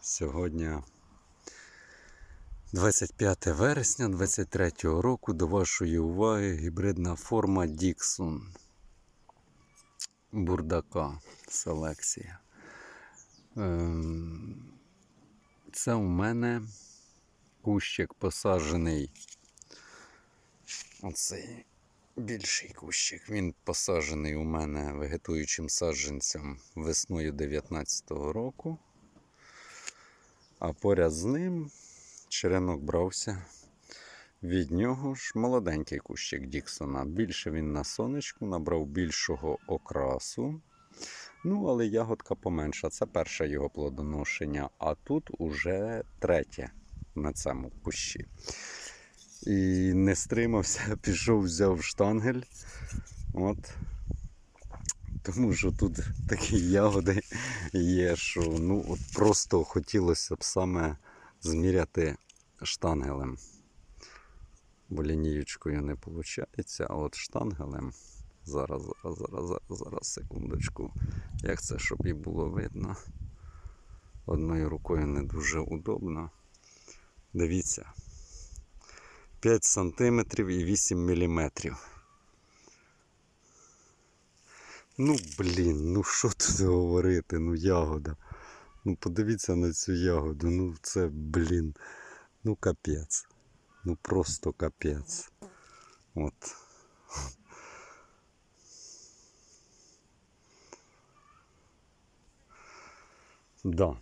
Сьогодні 25 вересня 23 року до вашої уваги гібридна форма Dixon бурдака селекція. Ем, Це у мене кущик посаджений. Оцей більший кущик. Він посаджений у мене вегетуючим саджанцем весною 19-го року. А поряд з ним черенок брався. Від нього ж молоденький кущик Діксона. Більше він на сонечку набрав більшого окрасу. Ну, але ягодка поменша. Це перше його плодоношення, а тут уже третє на цьому кущі. І не стримався, пішов, взяв штангель. От. Тому що тут такі ягоди є, що ну, от просто хотілося б саме зміряти штангелем. Бо лінієчкою не виходить, а от штангелем. Зараз, зараз, зараз, зараз, зараз, секундочку. Як це, щоб і було видно. Одною рукою не дуже удобно. Дивіться. 5 см і 8 мм. Ну, блін, ну що тут говорити, ну ягода. Ну подивіться на цю ягоду, ну це, блін, ну капець. Ну просто капець. От. Да.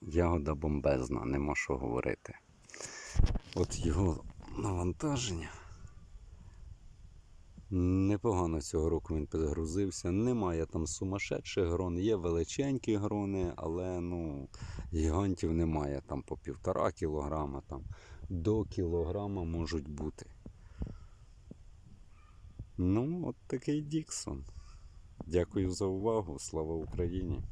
Ягода бомбезна, нема що говорити. От його навантаження. Непогано цього року він підгрузився. Немає там сумасшедших грон, є величенькі грони, але ну, гігантів немає там по півтора кілограма, там, до кілограма можуть бути. Ну, от такий Діксон. Дякую за увагу. Слава Україні!